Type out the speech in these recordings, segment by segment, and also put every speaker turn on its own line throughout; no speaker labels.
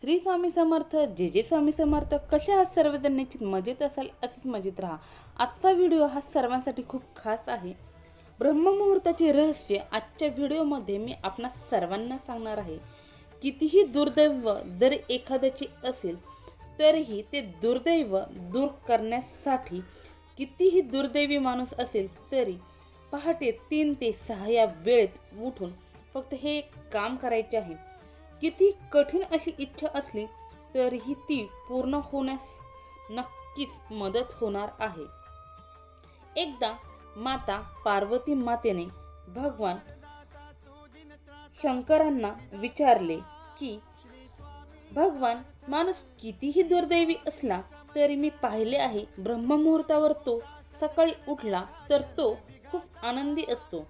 श्री स्वामी समर्थ जे जे स्वामी समर्थ कशा आहात सर्वजण निश्चित मजेत असाल असंच मजेत राहा. आजचा व्हिडिओ हा सर्वांसाठी खूप खास आहे. ब्रह्ममुहूर्ताचे रहस्य आजच्या व्हिडिओमध्ये मी आपणा सर्वांना सांगणार आहे. कितीही दुर्दैव जर एखाद्याचे असेल तरीही ते दुर्दैव दूर करण्यासाठी कितीही दुर्दैवी माणूस असेल तरी पहाटे तीन ते सहा या वेळेत उठून फक्त हे एक काम करायचे आहे. किती कठीण अशी इच्छा असली तरीही ती पूर्ण होण्यास नक्कीच मदत होणार आहे. एकदा माता पार्वती मातेने भगवान शंकरांना विचारले की भगवान माणूस कितीही दुर्दैवी असला तरी मी पाहिले आहे ब्रह्ममुहूर्तावर तो सकाळी उठला तर तो खूप आनंदी असतो.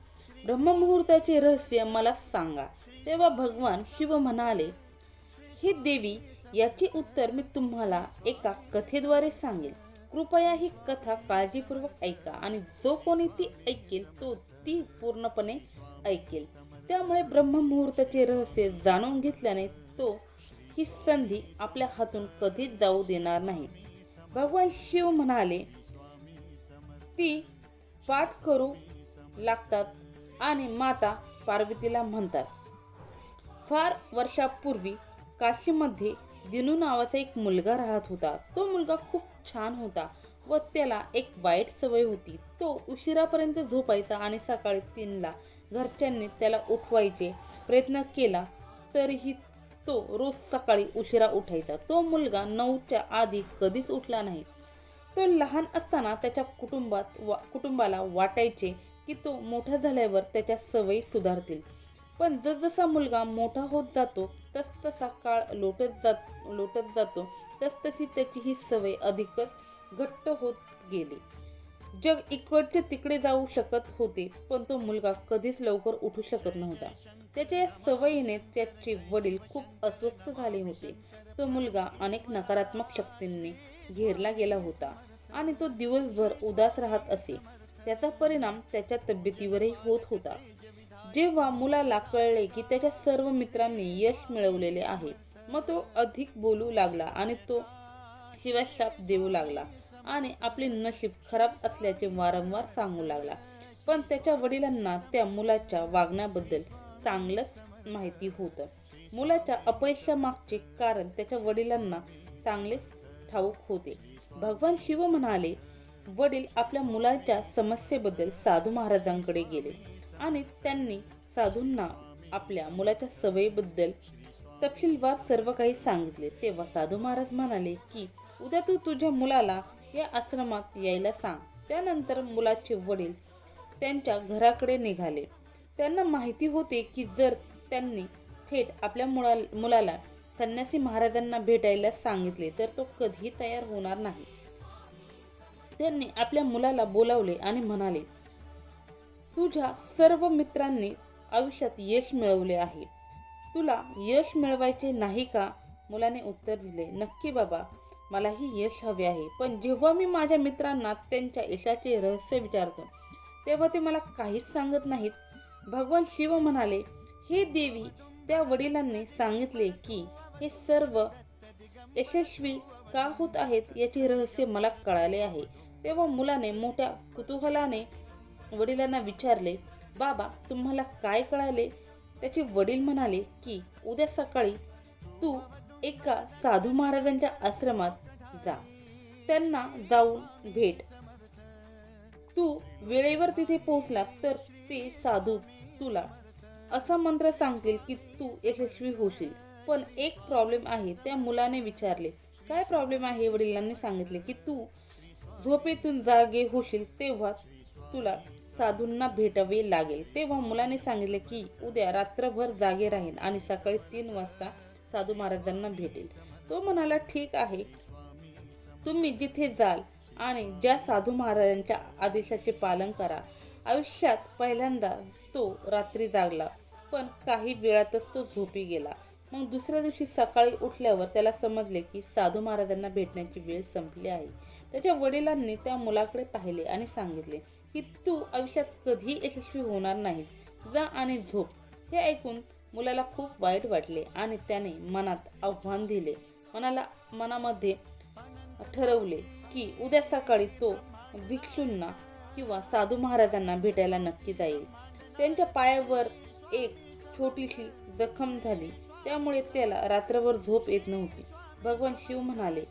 ब्रह्ममुहूर्ताचे रहस्य मला सांगा. तेव्हा भगवान शिव म्हणाले हे देवी याचे उत्तर मी तुम्हाला एका कथेद्वारे सांगेल. कृपया ही कथा काळजीपूर्वक ऐका आणि जो कोणी ती ऐकेल तो ती पूर्णपणे ऐकेल. त्यामुळे ब्रह्ममुहूर्ताचे रहस्य जाणून घेतल्याने तो ही संधी आपल्या हातून कधीच जाऊ देणार नाही. भगवान शिव म्हणाले ती पाठ करू लागतात आणि माता पार्वतीला म्हणतात. फार वर्षापूर्वी काशीमध्ये दिनू नावाचा एक मुलगा राहत होता. तो मुलगा खूप छान होता व त्याला एक वाईट सवय होती. तो उशिरापर्यंत झोपायचा आणि सकाळी तीनला घरच्यांनी त्याला उठवायचे प्रयत्न केला तरीही तो रोज सकाळी उशिरा उठायचा. तो मुलगा नऊच्या आधी कधीच उठला नाही. तो लहान असताना त्याच्या कुटुंबात वा कुटुंबाला वाटायचे की तो मोठा झाल्यावर त्याच्या सवयी सुधारतील. पण जसजसा मुलगा मोठा होत जातो तसतसा काळ लोटत जात लोटत जातो. तसतशी त्याची ही सवय अधिकच घट्ट होत गेली. जग इकडचे तिकडे जाऊ शकत होते पण तो मुलगा कधीच लवकर उठू शकत नव्हता. त्याच्या या सवयीने त्याचे वडील खूप अस्वस्थ झाले होते. तो मुलगा अनेक नकारात्मक शक्तींनी घेरला गेला होता आणि तो दिवसभर उदास राहत असे. त्याचा परिणाम त्याच्या तब्येतीवरही होत होता. जेव्हा मुलाला कळले की त्याच्या सर्व मित्रांनी यश मिळवलेले आहे मग तो अधिक बोलू लागला आणि तो शिवाशाप देऊ लागला आणि आपले नशीब खराब असल्याचे वारंवार सांगू लागला. पण त्याच्या वडिलांना त्या मुलाच्या वागण्याबद्दल चांगलंच माहिती होतं. मुलाच्या अपयशामागचे कारण त्याच्या वडिलांना चांगलेच ठाऊक होते. भगवान शिव म्हणाले वडील आपल्या मुलाच्या समस्येबद्दल साधू महाराजांकडे गेले. आणि त्यांनी साधूंना आपल्या मुलाच्या सवयीबद्दल तपशीलवार सर्व काही सांगितले. तेव्हा साधू महाराज म्हणाले की उद्या तू तुझ्या मुलाला या आश्रमात यायला सांग. त्यानंतर मुलाचे वडील त्यांच्या घराकडे निघाले. त्यांना माहिती होते की जर त्यांनी थेट आपल्या मुला मुलाला संन्यासी महाराजांना भेटायला सांगितले तर तो कधीही तयार होणार नाही. त्यांनी आपल्या मुलाला बोलावले आणि म्हणाले तुझ्या सर्व मित्रांनी आयुष्यात यश मिळवले आहे. तुला यश मिळवायचे नाही का? मुलाने उत्तर दिले नक्की बाबा मलाही यश हवे आहे. पण जेव्हा मी माझ्या मित्रांना त्यांच्या यशाचे रहस्य विचारतो तेव्हा ते मला काहीच सांगत नाहीत. भगवान शिव म्हणाले हे देवी त्या वडिलांनी सांगितले की हे सर्व यशस्वी का होत आहेत याचे रहस्य मला कळाले आहे. तेव्हा मुलाने मोठ्या कुतूहलाने वडिलांना विचारले बाबा तुम्हाला काय कळाले? त्याचे वडील म्हणाले की उद्या सकाळी तू एका साधू महाराजांच्या आश्रमात जा. त्यांना जाऊन भेट. तू वेळेवर तिथे पोहोचला तर ते साधू तुला असा मंत्र सांगतील की तू यशस्वी होशील. पण एक प्रॉब्लेम आहे त्या मुलाने विचारले. काय प्रॉब्लेम आहे? वडिलांनी सांगितले की तू झोपेतून जागे होशील तेव्हा तुला साधूंना भेटावे लागेल. तेव्हा मुलाने सांगितले की उद्या रात्रभर जागे राहील आणि सकाळी तीन वाजता साधू महाराजांना भेटेल. तो म्हणाला ठीक आहे. तुम्ही जिथे जाल आणि ज्या साधू महाराजांच्या आदेशाचे पालन करा. आयुष्यात पहिल्यांदा तो रात्री जागला पण काही वेळातच तो झोपी गेला. मग दुसऱ्या दिवशी सकाळी उठल्यावर त्याला समजले की साधू महाराजांना भेटण्याची वेळ संपली आहे. त्याच्या वडिलांनी त्या मुलाकडे पाहिले आणि सांगितले की तू आयुष्यात कधी यशस्वी होणार नाहीस. जा आणि झोप. हे ऐकून मुलाला खूप वाईट वाटले आणि त्याने मनात आव्हान दिले. मनाला मनामध्ये ठरवले की उद्या सकाळी तो भिक्षूंना किंवा साधू महाराजांना भेटायला नक्की जाईल. त्यांच्या पायावर एक छोटीशी जखम झाली. त्यामुळे त्याला रात्रभर झोप येत नव्हती. भगवान शिव म्हणाले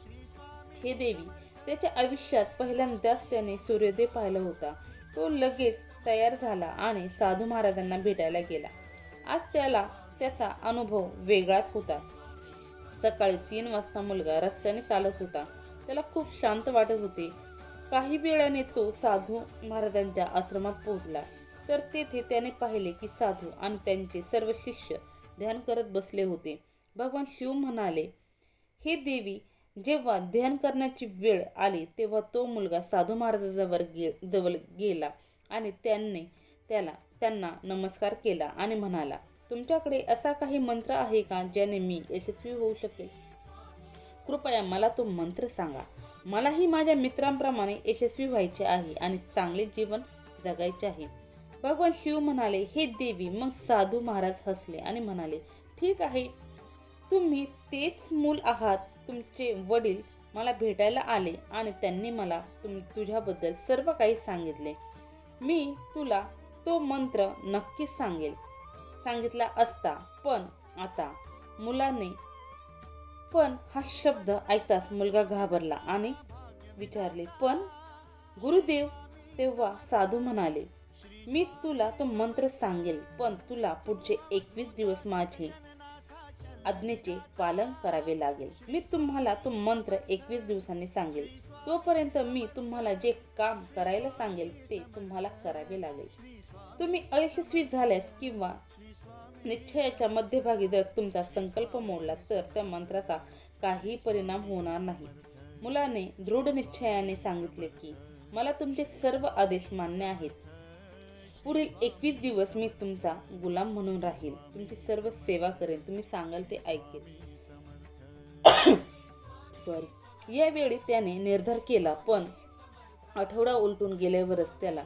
हे देवी त्याच्या आयुष्यात पहिल्यांदाच त्याने सूर्योदय पाहिला होता. तो लगेच तयार झाला आणि साधू महाराजांना भेटायला गेला. आज त्याला त्याचा अनुभव वेगळाच होता. सकाळी तीन वाजता मुलगा रस्त्याने चालत होता. त्याला खूप शांत वाटत होते. काही वेळाने तो साधू महाराजांच्या आश्रमात पोहोचला. तर तेथे त्याने पाहिले की साधू आणि त्यांचे सर्व शिष्य ध्यान करत बसले होते. भगवान शिव म्हणाले हे देवी जेव्हा ध्यान करण्याची वेळ आली तेव्हा तो मुलगा साधू महाराजाजवळ गे जवळ गेला आणि त्यांनी त्याला त्यांना नमस्कार केला आणि म्हणाला तुमच्याकडे असा काही मंत्र आहे का ज्याने मी यशस्वी होऊ शकेल कृपया मला तो मंत्र सांगा. मलाही माझ्या मित्रांप्रमाणे यशस्वी व्हायचे आहे आणि चांगले जीवन जगायचे आहे. भगवान शिव म्हणाले हे देवी. मग साधू महाराज हसले आणि म्हणाले ठीक आहे. तुम्ही तेच मूल आहात तुमचे वडील मला भेटायला आले आणि त्यांनी मला तुम तुझ्याबद्दल सर्व काही सांगितले. मी तुला तो मंत्र नक्कीच सांगेल. सांगितला असता पण आता मुलाने पण हा शब्द ऐकताच मुलगा घाबरला आणि विचारले पण गुरुदेव तेव्हा साधू म्हणाले मी तुला तो मंत्र सांगेल पण तुला पुढचे एकवीस दिवस माझे आज्ञेचे पालन करावे लागेल. मी तुम्हाला तो मंत्र एकवीस दिवसांनी सांगेल. तोपर्यंत मी तुम्हाला जे काम करायला सांगेल ते तुम्हाला करावे लागेल. तुम्ही अयशस्वी झाल्यास किंवा निश्चयाच्या मध्यभागी जर तुमचा संकल्प मोडला तर त्या मंत्राचा काही परिणाम होणार नाही. मुलाने दृढ निश्चयाने सांगितले की मला तुमचे सर्व आदेश मान्य आहेत. पुढील एकवीस दिवस मी तुमचा गुलाम म्हणून राहील. तुमची सर्व सेवा करेन. तुम्ही सांगाल ते ऐकेल सॉरी यावेळी त्याने निर्धार केला पण आठवडा उलटून गेल्यावरच त्याला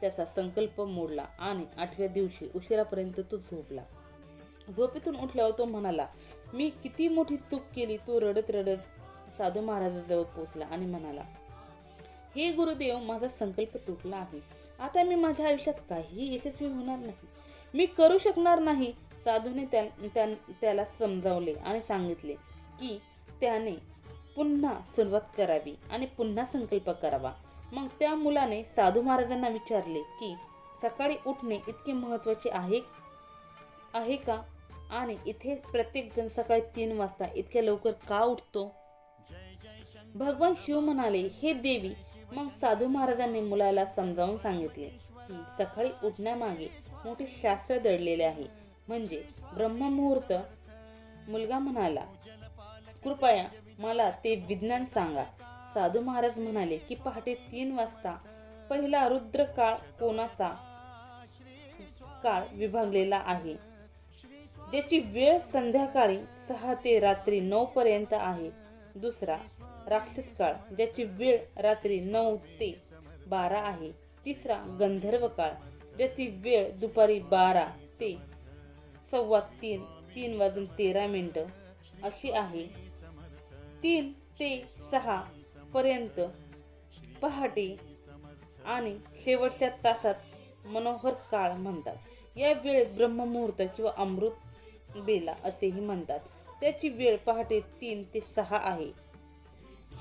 त्याचा संकल्प मोडला आणि आठव्या दिवशी उशिरापर्यंत तो झोपला. झोपेतून उठल्यावर तो म्हणाला मी किती मोठी चूक केली तो रडत रडत साधू महाराजाजवळ पोचला आणि म्हणाला हे गुरुदेव माझा संकल्प तुटला आहे. आता मी माझ्या आयुष्यात काही यशस्वी होणार नाही. मी करू शकणार नाही साधूने त्या, त्या- त्याला समजावले आणि सांगितले की त्याने पुन्हा सुरुवात करावी आणि पुन्हा संकल्प करावा. मग त्या मुलाने साधू महाराजांना विचारले की सकाळी उठणे इतके महत्त्वाचे आहे आहे का? आणि इथे प्रत्येकजण सकाळी तीन वाजता इतक्या लवकर का उठतो? भगवान शिव म्हणाले हे देवी मग साधू महाराजांनी मुलाला समजावून सांगितले की सकाळी उठण्यामागे मोठे शास्त्र दडलेले आहे. म्हणजे ब्रह्ममुहूर्त मुलगा म्हणाला कृपया मला ते विज्ञान सांगा. साधू महाराज म्हणाले की पहाटे तीन वाजता पहिला रुद्र काळ कोणाचा काळ विभागलेला आहे? ज्याची वेळ संध्याकाळी सहा ते रात्री नऊ पर्यंत आहे. दुसरा राक्षस काळ ज्याची वेळ रात्री नऊ ते बारा आहे. तिसरा गंधर्व काळ ज्याची वेळ दुपारी बारा ते सव्वा तीन तीन वाजून तेरा मिनटं अशी आहे. तीन ते सहा पर्यंत पहाटे आणि शेवटच्या तासात मनोहर काळ म्हणतात. या वेळेत ब्रह्ममुहूर्त किंवा अमृत बेला असेही म्हणतात. त्याची वेळ पहाटे तीन ते सहा आहे.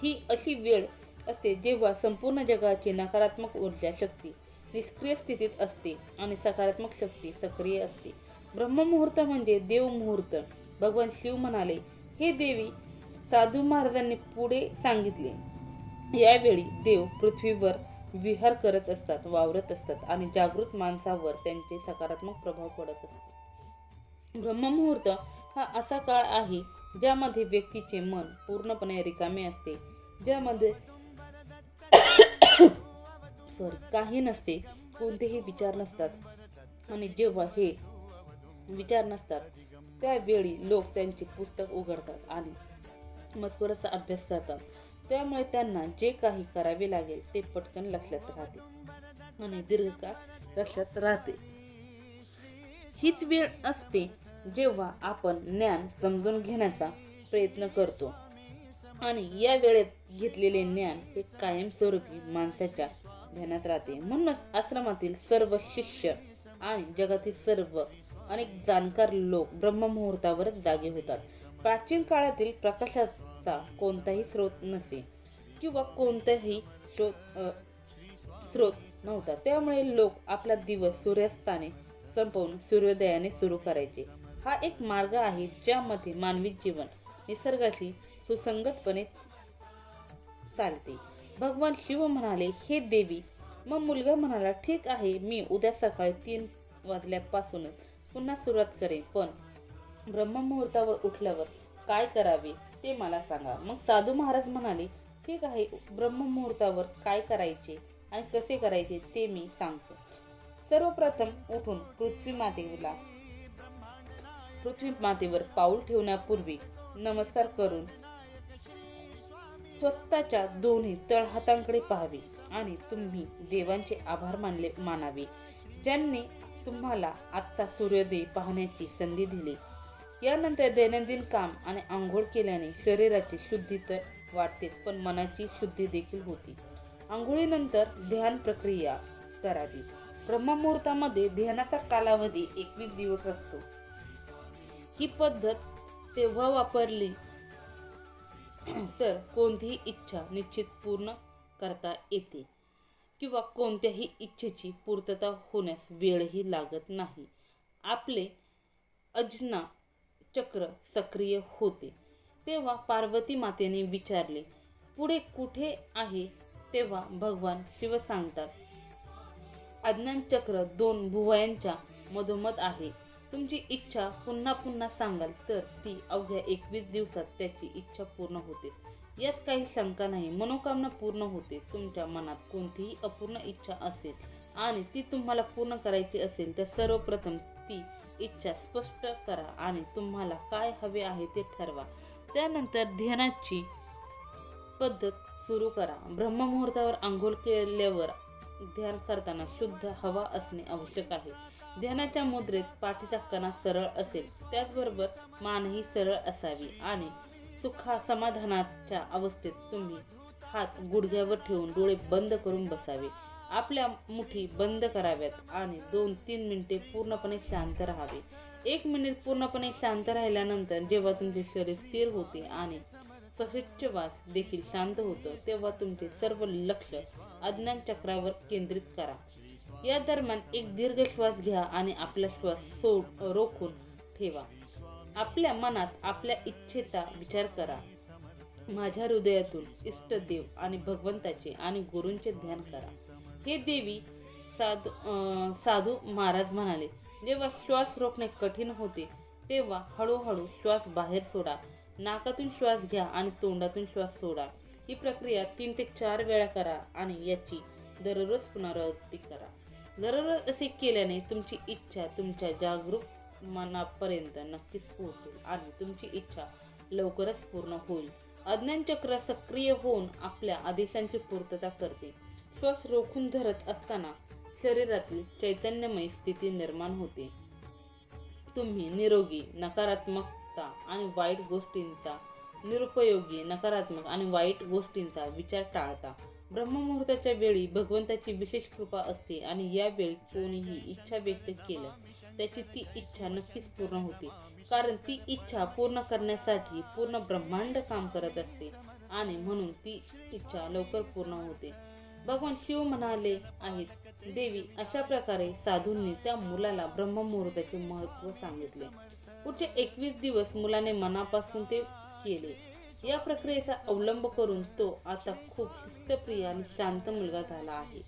ही अशी वेळ असते जेव्हा संपूर्ण जगाची नकारात्मक ऊर्जा शक्ती निष्क्रिय स्थितीत असते आणि सकारात्मक शक्ती सक्रिय असते. ब्रह्ममुहूर्त म्हणजे देव मुहूर्त भगवान शिव म्हणाले हे देवी साधू महाराजांनी पुढे सांगितले. यावेळी देव पृथ्वीवर विहार करत असतात वावरत असतात आणि जागृत माणसावर त्यांचे सकारात्मक प्रभाव पडत असतात. ब्रह्ममुहूर्त हा असा काळ आहे ज्यामध्ये व्यक्तीचे मन पूर्णपणे रिकामे असते. ज्यामध्ये सॉरी काही नसते कोणतेही विचार नसतात. आणि जेव्हा हे विचार नसतात त्यावेळी लोक त्यांचे पुस्तक उघडतात आणि मजकुराचा अभ्यास करतात. त्यामुळे त्यांना जे काही करावे लागेल ते पटकन लक्षात राहते. आणि दीर्घकाळ लक्षात राहते. हीच वेळ असते जेव्हा आपण ज्ञान समजून घेण्याचा प्रयत्न करतो. आणि या वेळेत घेतलेले ज्ञान हे कायमस्वरूपी माणसाच्या ध्यानात राहते. म्हणूनच आश्रमातील सर्व शिष्य आणि जगातील सर्व अनेक जाणकार लोक ब्रह्ममुहूर्तावरच जागे होतात. प्राचीन काळातील प्रकाशाचा कोणताही स्रोत नसे किंवा कोणताही शोध स्रोत नव्हता. त्यामुळे लोक आपला दिवस सूर्यास्ताने संपवून सूर्योदयाने सुरू करायचे. हा एक मार्ग आहे ज्यामध्ये मानवी जीवन निसर्गाशी सुसंगतपणे चालते. भगवान शिव म्हणाले हे देवी मग मुलगा म्हणाला ठीक आहे मी उद्या सकाळी तीन वाजल्यापासूनच पुन्हा सुरुवात करेन. पण ब्रह्ममुहूर्तावर उठल्यावर काय करावे ते मला सांगा. मग साधू महाराज म्हणाले ठीक आहे ब्रह्ममुहूर्तावर काय करायचे आणि कसे करायचे ते मी सांगतो. सर्वप्रथम उठून पृथ्वी मातेला पृथ्वी मातेवर पाऊल ठेवण्यापूर्वी नमस्कार करून स्वतःच्या दोन्ही तळहातांकडे पाहावे आणि तुम्ही देवांचे आभार मानले मानावे ज्यांनी तुम्हाला आजचा सूर्योदय पाहण्याची संधी दिली. यानंतर दैनंदिन काम आणि आंघोळ केल्याने शरीराची शुद्धी तर वाटतेच पण मनाची शुद्धी देखील होती. आंघोळीनंतर ध्यान प्रक्रिया करावी. ब्रह्ममुहूर्तामध्ये ध्यानाचा कालावधी एकवीस दिवस असतो. ही पद्धत तेव्हा वापरली तर कोणतीही इच्छा निश्चित पूर्ण करता येते किंवा कोणत्याही इच्छेची पूर्तता होण्यास वेळही लागत नाही. आपले अजना चक्र सक्रिय होते. तेव्हा पार्वती मातेने विचारले पुढे कुठे आहे? तेव्हा भगवान शिव सांगतात अज्ञान चक्र दोन भुवयांच्या मधोमध आहे. तुमची इच्छा पुन्हा पुन्हा सांगाल तर ती अवघ्या एकवीस दिवसात त्याची इच्छा पूर्ण होते. यात काही शंका नाही मनोकामना पूर्ण होते. तुमच्या मनात कोणतीही अपूर्ण इच्छा असेल आणि ती तुम्हाला पूर्ण करायची असेल तर सर्वप्रथम ती इच्छा स्पष्ट करा आणि तुम्हाला काय हवे आहे ते ठरवा. त्यानंतर ध्यानाची पद्धत सुरू करा. ब्रह्ममुहूर्तावर आंघोळ केल्यावर ध्यान करताना शुद्ध हवा असणे आवश्यक आहे. ध्यानाच्या मुद्रेत पाठीचा कणा सरळ असेल त्याचबरोबर मानही सरळ असावी आणि सुखा समाधानाच्या अवस्थेत तुम्ही हात गुडघ्यावर ठेवून डोळे बंद करून बसावे. आपल्या मुठी बंद कराव्यात आणि दोन तीन मिनिटे पूर्णपणे शांत राहावे. एक मिनिट पूर्णपणे शांत राहिल्यानंतर जेव्हा तुमचे शरीर स्थिर होते आणि श्वास देखील शांत होतं तेव्हा तुमचे सर्व लक्ष अज्ञान चक्रावर केंद्रित करा. या दरम्यान एक दीर्घ श्वास घ्या आणि आपला श्वास सोड रोखून ठेवा. आपल्या मनात आपल्या इच्छेचा विचार करा. माझ्या हृदयातून इष्टदेव आणि भगवंताचे आणि गुरूंचे ध्यान करा. हे देवी साधू साधू महाराज म्हणाले जेव्हा श्वास रोखणे कठीण होते तेव्हा हळूहळू श्वास बाहेर सोडा. नाकातून श्वास घ्या आणि तोंडातून श्वास सोडा. ही प्रक्रिया तीन ते चार वेळा करा आणि याची दररोज पुनरावृत्ती करा. दररोज असे केल्याने तुमची इच्छा तुमच्या जागरूक मनापर्यंत नक्कीच पोहोचेल आणि तुमची इच्छा लवकरच पूर्ण होईल. अज्ञानचक्र सक्रिय होऊन आपल्या आदेशांची पूर्तता करते. श्वास रोखून धरत असताना शरीरातील चैतन्यमय स्थिती निर्माण होते. तुम्ही निरोगी नकारात्मकता आणि वाईट गोष्टींचा निरुपयोगी नकारात्मक आणि वाईट गोष्टींचा विचार टाळता. ब्रह्ममुहूर्ताच्या वेळी भगवंताची विशेष कृपा असते आणि यावेळी कोणीही इच्छा व्यक्त केल्यास त्याची ती इच्छा नक्कीच पूर्ण होते. कारण ती इच्छा पूर्ण करण्यासाठी पूर्ण ब्रह्मांड काम करत असते आणि म्हणून ती इच्छा लवकर पूर्ण होते. भगवान शिव म्हणाले आहेत देवी अशा प्रकारे साधूंनी त्या मुलाला ब्रह्ममुहूर्ताचे महत्त्व सांगितले. पुढचे एकवीस दिवस मुलाने मनापासून ते केले. या प्रक्रियेचा अवलंब करून तो आता खूप शिस्तप्रिय आणि शांत मुलगा झाला आहे.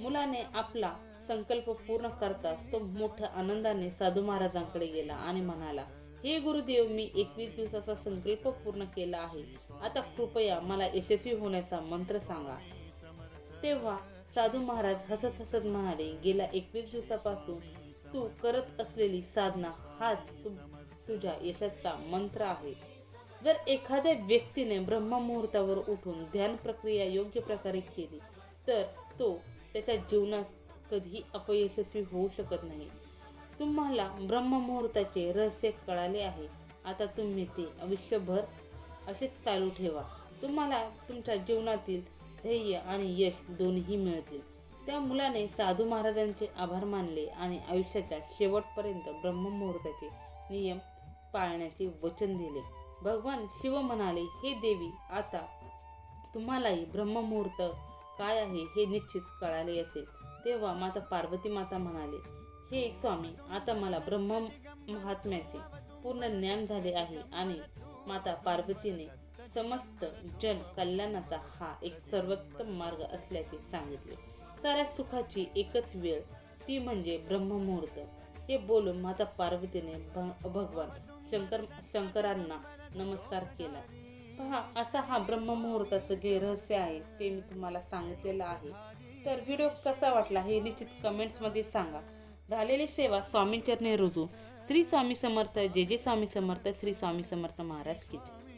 मुलाने आपला संकल्प पूर्ण करताच तो मोठ्या आनंदाने साधू महाराजांकडे गेला आणि म्हणाला हे गुरुदेव मी एकवीस दिवसाचा संकल्प पूर्ण केला आहे. आता कृपया मला यशस्वी होण्याचा मंत्र सांगा. तेव्हा साधू महाराज हसत हसत म्हणाले गेल्या एकवीस दिवसापासून तू करत असलेली साधना हाच तुझ्या यशाचा मंत्र आहे. जर एखाद्या व्यक्तीने ब्रह्ममुहूर्तावर उठून ध्यान प्रक्रिया योग्य प्रकारे केली तर तो त्याच्या जीवनात कधीही अपयशस्वी होऊ शकत नाही. तुम्हाला ब्रह्ममुहूर्ताचे रहस्य कळाले आहे. आता तुम्ही ते आयुष्यभर असेच चालू ठेवा. तुम्हाला तुमच्या जीवनातील ध्येय आणि यश दोन्ही मिळतील. त्या मुलाने साधू महाराजांचे आभार मानले आणि आयुष्याच्या शेवटपर्यंत ब्रह्ममुहूर्ताचे नियम पाळण्याचे वचन दिले. भगवान शिव म्हणाले हे देवी आता तुम्हालाही ब्रह्ममुहूर्त काय आहे हे निश्चित कळाले असेल. तेव्हा माता पार्वती माता म्हणाले हे स्वामी आता मला ब्रह्म महात्म्याचे पूर्ण ज्ञान झाले आहे आणि माता पार्वतीने समस्त जन कल्याणाचा हा एक सर्वोत्तम मार्ग असल्याचे सांगितले. साऱ्या सुखाची एकच वेळ ती म्हणजे ब्रह्ममुहूर्त. हे बोलून माता पार्वतीने भगवान शंकर शंकरांना नमस्कार केला. पहा असा हा ब्रह्ममुहूर्ताचं जे रहस्य आहे ते मी तुम्हाला सांगितलेलं आहे. तर व्हिडिओ कसा वाटला हे निश्चित कमेंट्समध्ये सांगा. झालेली सेवा स्वामींचरणे रुजू श्री स्वामी समर्थ जे जे स्वामी समर्थ श्री स्वामी समर्थ महाराज किचन